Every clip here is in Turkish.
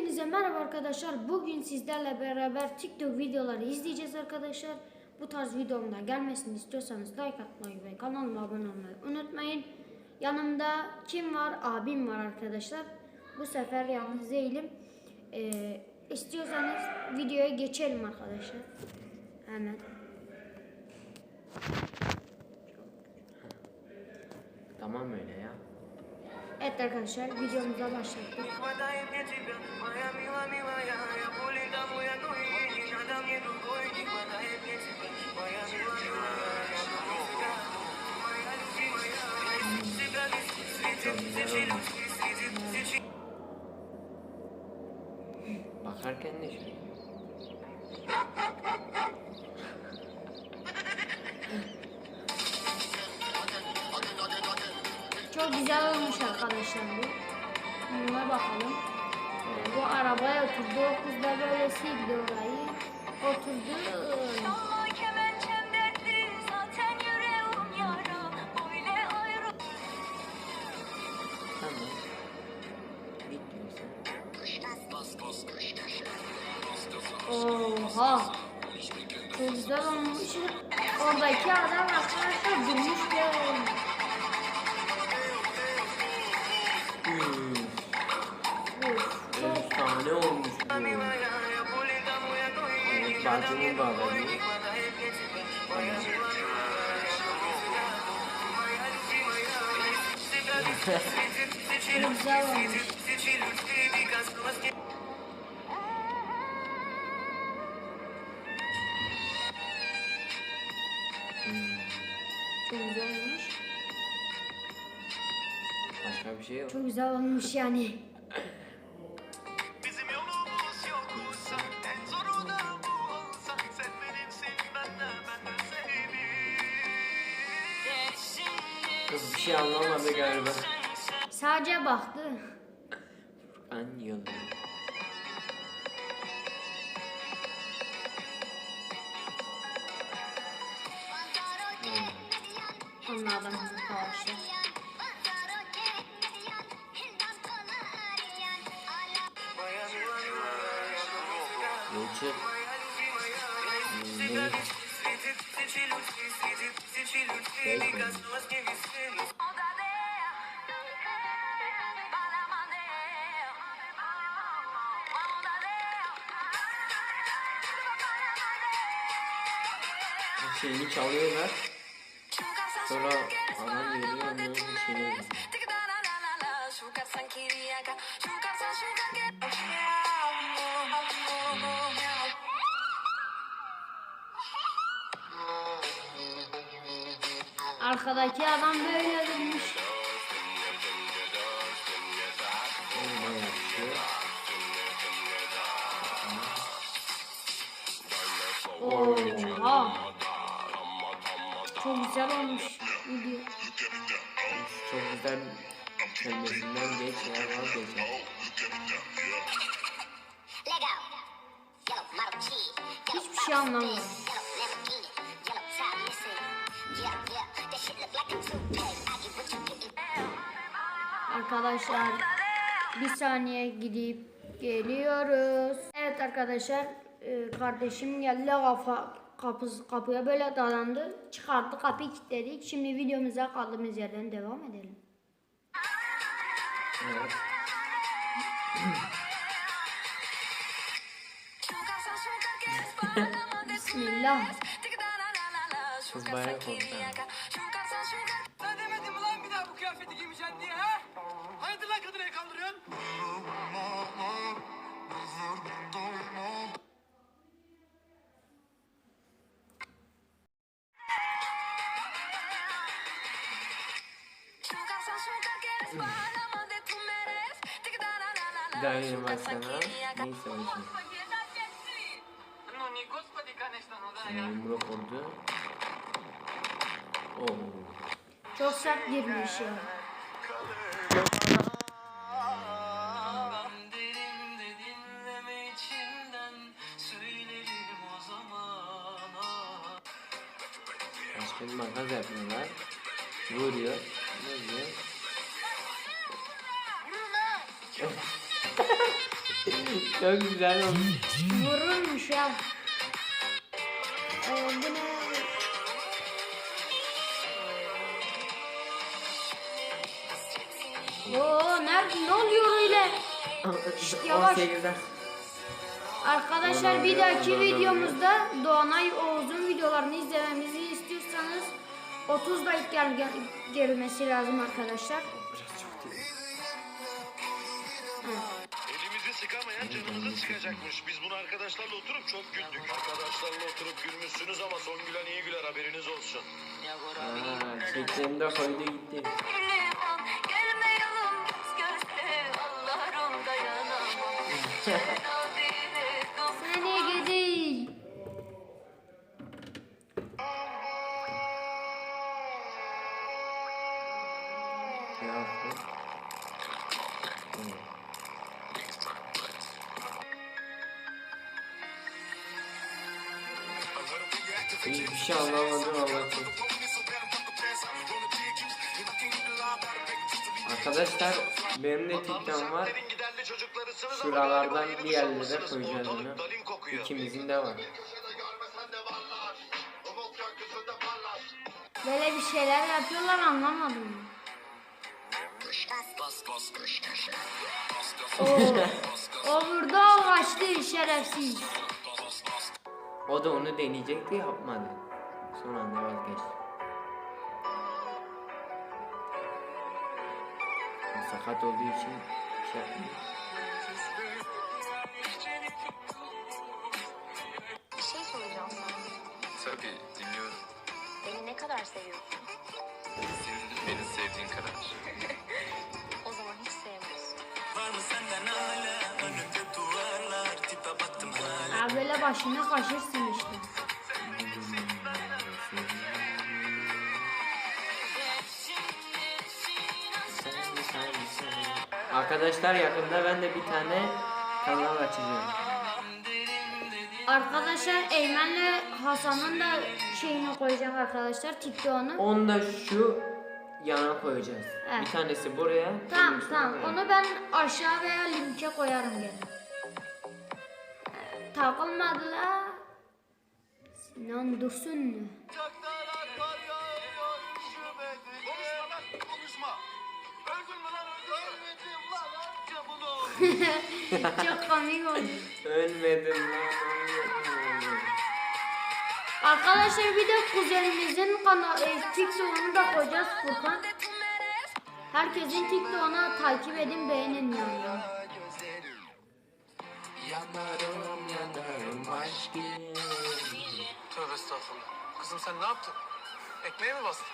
Hepinize merhaba arkadaşlar. Bugün sizlerle beraber TikTok videoları izleyeceğiz arkadaşlar. Bu tarz videomda gelmesini istiyorsanız like atmayı ve kanalıma abone olmayı unutmayın. Yanımda kim var? Abim var arkadaşlar. Bu sefer yalnız değilim. Ee, istiyorsanız videoya geçelim arkadaşlar. Hemen. Tamam öyle ya. Evet arkadaşlar videomuza başladık. Bakarken de şöyle. Güzel olmuş arkadaşlar bu. Buna bakalım. Ee, bu arabaya oturdu. O kız da böyle sildi orayı. Oturdu. Oha. Çok güzel olmuş. Oradaki adam arkadaşlar durmuş ve Hmm. Bunun da haberi yok. Güzel olmuş. Çok güzel olmuş. Başka bir şey yok. Çok güzel olmuş yani. bir şey anlamadı galiba. Sadece baktı. Furkan yolu. Anladım arkadaşlar. Yolcu. Hmm, Şeyini çalıyorlar. Sonra adam geliyor onların şeyini veriyor. Arkadaki adam böyle yapışıyor. Oha. Çok güzel olmuş video. Çok güzel kendisinden geç ya vazgeçer. Hiçbir şey anlamadım. Arkadaşlar bir saniye gidip geliyoruz. Evet arkadaşlar e, kardeşim geldi kafa kapı, kapıya böyle dalandı. Çıkarttı kapıyı kilitledik. Şimdi videomuza kaldığımız yerden devam edelim. Evet. Bismillah. Kız bayağı korktu. Daniel Maksana. Neyse o işin. Yumruk vurdu. Oo. Çok sert girmiş ya. Başka bir makas yapıyorlar. Vuruyor. Ne diyor? Çok güzel olmuş. Vurulmuş ya. Ee, bu ne? Oo, nerede? Ne oluyor öyle? yavaş. 18'den. Arkadaşlar bir dahaki videomuzda Doğanay Oğuz'un videolarını izlememizi istiyorsanız 30 like gel gelmesi lazım arkadaşlar. Elimizi sıkamayan canımızı sıkacakmış. Biz bunu arkadaşlarla oturup çok güldük. Arkadaşlarla oturup gülmüşsünüz ama son gülen iyi güler haberiniz olsun. Aa, çektiğimde koydu gitti. Hiçbir şey anlamadım anlatayım. Arkadaşlar benim de TikTok'um var. Şuralardan bir yerlere dalin kokuyor. İkimizin de var. Böyle bir şeyler yapıyorlar anlamadım. o, o burada o kaçtı şerefsiz. O da onu deneyecekti yapmadı. Son anda vazgeçti. Sakat olduğu için şey yapmıyor. Bir şey soracağım sana. Tabii dinliyorum. Beni ne kadar seviyorsun? Senin beni sevdiğin kadar. O zaman hiç sevmiyorsun. Ya böyle başına kaşırsın işte. Arkadaşlar yakında ben de bir tane kanal açacağım. Arkadaşlar Eymen'le Hasan'ın da şeyini koyacağım arkadaşlar TikTok'unu. Onu da şu yana koyacağız. Evet. Bir tanesi buraya. Tamam tamam buraya. onu ben aşağı veya linke koyarım gene. Takılmadı la. Sinan Dursun. Bunu. Çok komik oldu. Ölmedim lan. Arkadaşlar bir de kuzenimizin kanal e, TikTok'unu da koyacağız Furkan. Herkesin TikTok'una takip edin beğenin yani. Yanarım yanarım aşkım. Tövbe estağfurullah. Kızım sen ne yaptın? Ekmeğe mi bastın?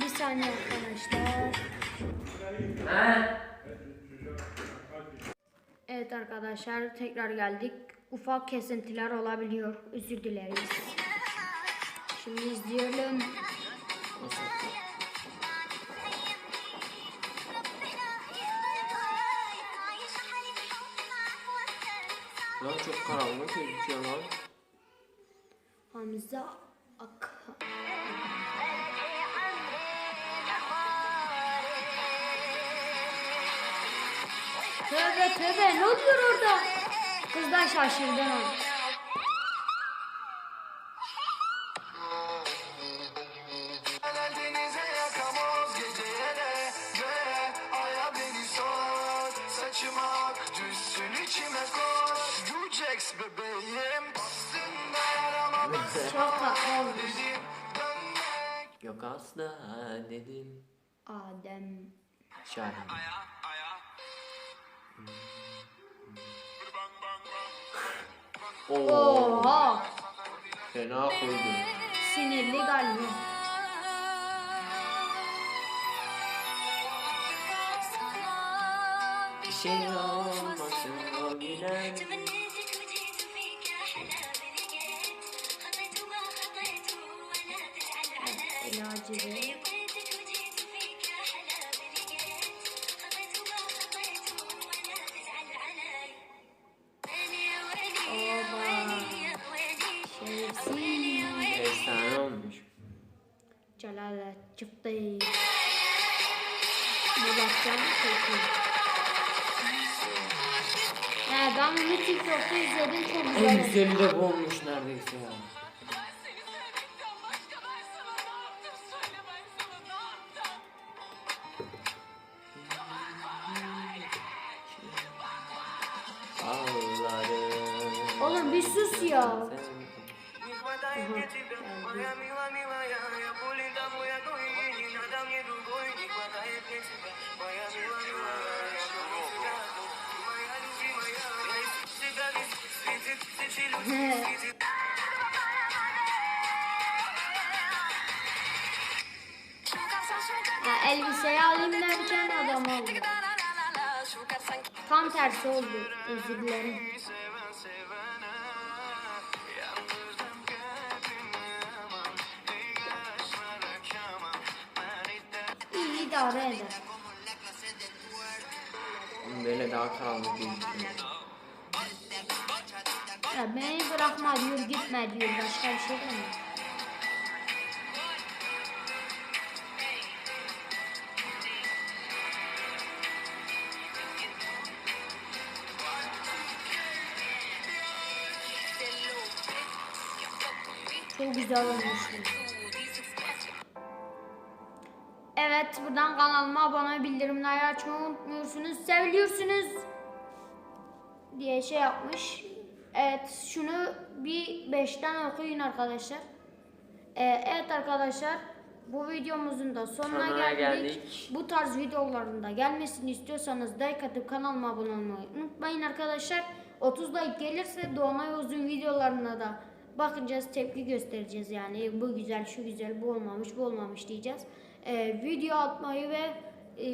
Bir saniye arkadaşlar. Evet arkadaşlar tekrar geldik. Ufak kesintiler olabiliyor. Özür dileriz. Şimdi izleyelim. Lan çok karanlık gözüküyor lan. Hamza Ak. Tövbe tövbe ne oluyor orada? Kız da şaşırdı. Çok tatlı olmuş. Yok asla dedim. Adem. Şahin. Oo, Oha. fena koydu. Sinirli galiba. Bir şey olmasın o bilen. Sevsin. Efsane olmuş. Celalet çıktı. Muratcan Tekin. He ben bunu TikTok'ta izledim çok güzel. En güzeli de bu olmuş neredeyse ya. Oğlum bir sus ya. Aha, geldi. ya elbiseyi alayım derken adam oldu. Tam tersi oldu. Özür dilerim. Eder. Oğlum Böyle daha karanlık gözüküyor. Ya beni bırakma diyor gitme diyor. Başka bir şey demiyor. Çok güzel olmuş. Evet buradan kanalıma abone bildirimleri açmayı unutmuyorsunuz. Seviliyorsunuz diye şey yapmış. Evet şunu bir beşten okuyun arkadaşlar. Ee, evet arkadaşlar bu videomuzun da sonuna, Sonuna geldik. geldik. Bu tarz videoların da gelmesini istiyorsanız like atıp kanalıma abone olmayı unutmayın arkadaşlar. 30 like gelirse Doğanay Uzun videolarına da bakacağız, tepki göstereceğiz yani. Bu güzel, şu güzel, bu olmamış, bu olmamış diyeceğiz. Ee, video atmayı ve e,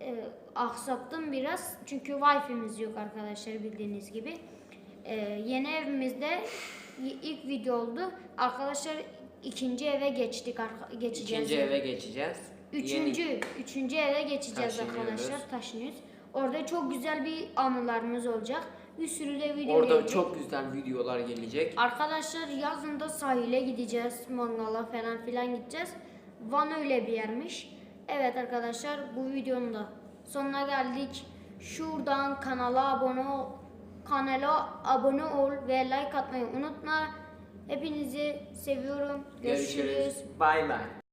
e, aksattım biraz. Çünkü Wi-Fi'miz yok arkadaşlar bildiğiniz gibi. E, yeni evimizde ilk video oldu. Arkadaşlar ikinci eve geçtik. geçeceğiz. İkinci eve geçeceğiz. Üçüncü, Yeni- üçüncü eve geçeceğiz arkadaşlar. Taşınıyoruz. Orada çok güzel bir anılarımız olacak. Bir sürü de video Orada gelecek. çok güzel videolar gelecek. Arkadaşlar yazın da sahile gideceğiz. Mangala falan filan gideceğiz. Van öyle bir yermiş. Evet arkadaşlar bu videonun da sonuna geldik. Şuradan kanala abone ol, kanala abone ol ve like atmayı unutma. Hepinizi seviyorum. Görüşürüz. Görüşürüz. Bay bay.